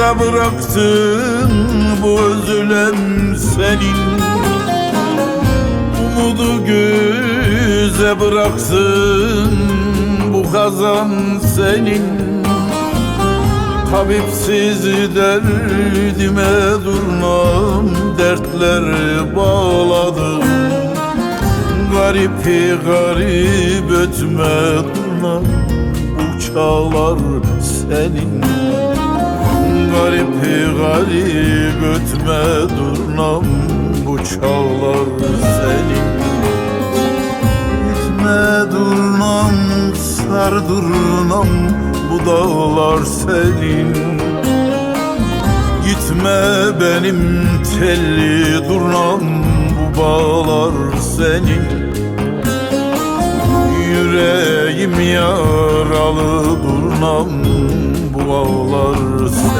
Hasretimize bıraktın bu özlem senin. Umudu göze bıraksın bu kazan senin. Tabipsiz derdime durnam dertler bağladım Garipi garip ötme durnam bu çağlar senin Garipi garip ötme durnam bu çağlar senin. Gitme durnam sar durnam bu dağlar senin. Gitme benim telli durnam bu bağlar senin. Yüreğim yaralı durnam bu ağlar senin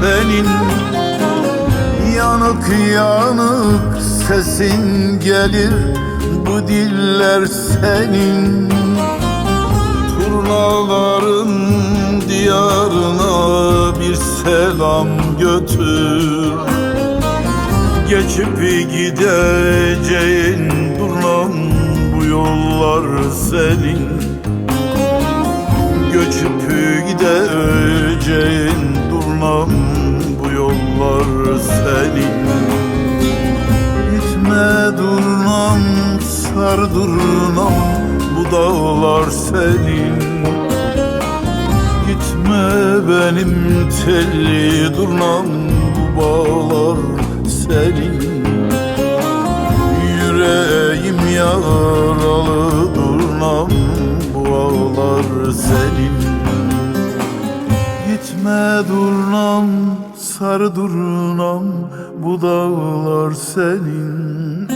senin Yanık yanık sesin gelir Bu diller senin Turnaların diyarına bir selam götür Geçip gideceğin durnam bu yollar senin Göçüp gideceğin durnam bu yollar senin. Gitme durnam sar durnam bu dağlar senin. Gitme benim telli durnam bu bağlar senin. Yüreğim yaralı durnam bu ağlar senin. Gitme durnam sar durnam bu dağlar senin.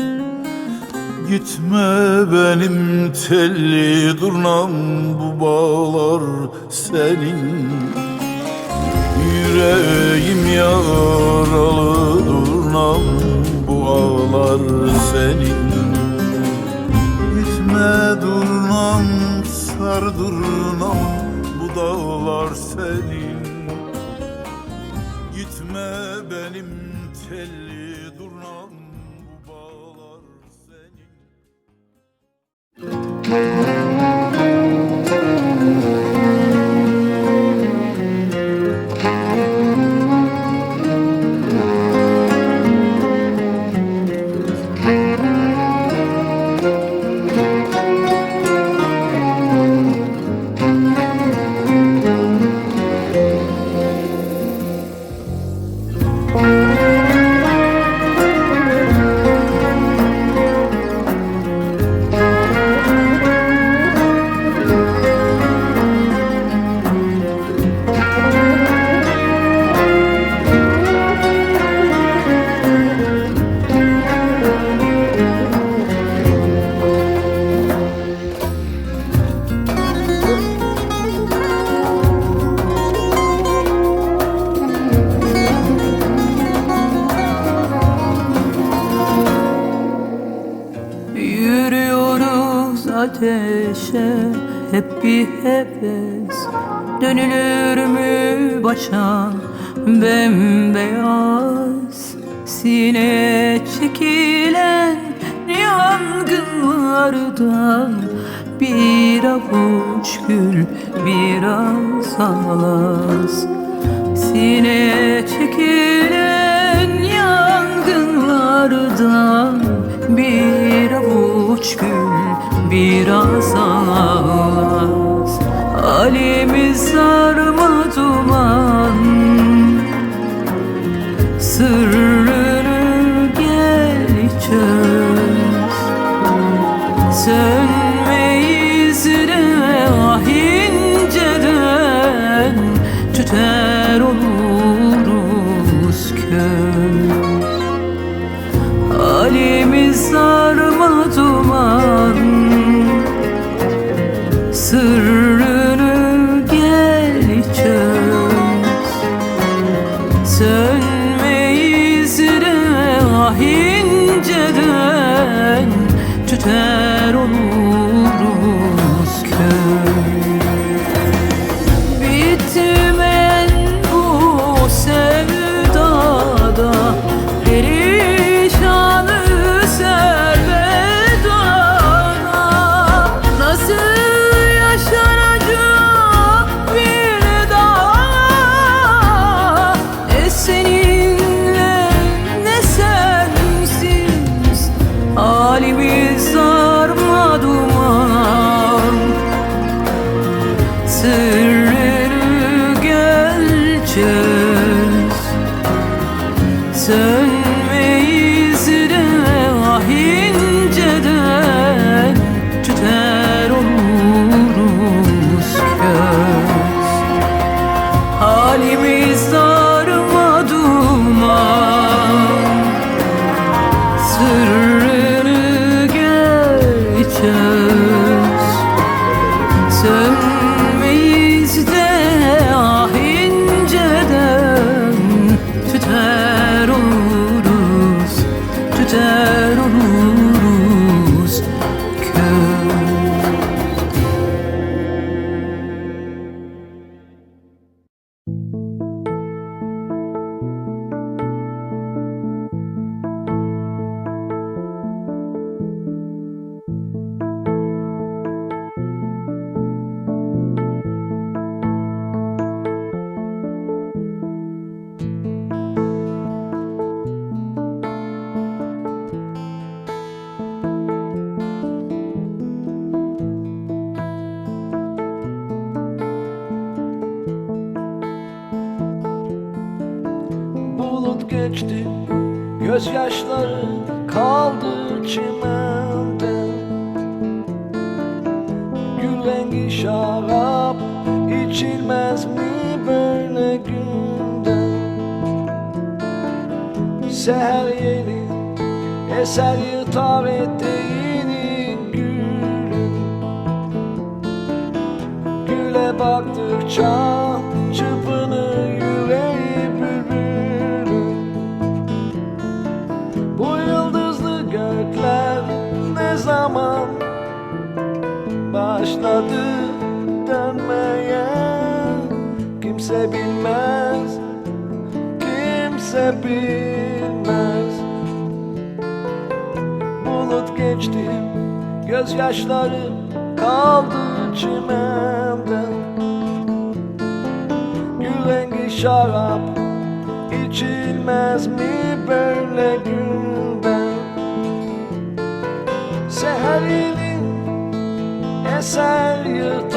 Gitme benim telli durnam bu bağlar senin. Yüreğim yaralı durnam bu ağlar senin. Gitme durnam sar durnam bu dağlar senin Gitme benim telli durnam bu bağlar senin ateşe hep bir heves. Dönülür mü başa bembeyaz? Sine çekilen yangınlardan Bir avuç gül biraz ağlas Sine çekilen yangınlardan Bir avuç gül biraz ağlas Halimiz sarma duman? Sırrını gel çöz. Sönmeyiz Sırrını gel geçti. Gözyaşları kaldı çimende. Gül rengi şarap içilmez mi böyle günde? Seher yeni eser yırtar eteğini gülün Güle baktıkça başladı dönmeye Kimse bilmez, kimse bilmez. Bulut geçti, gözyaşları kaldı çimende. Gül rengi şarap içilmez mi böyle günde Seher yeni eser yırtar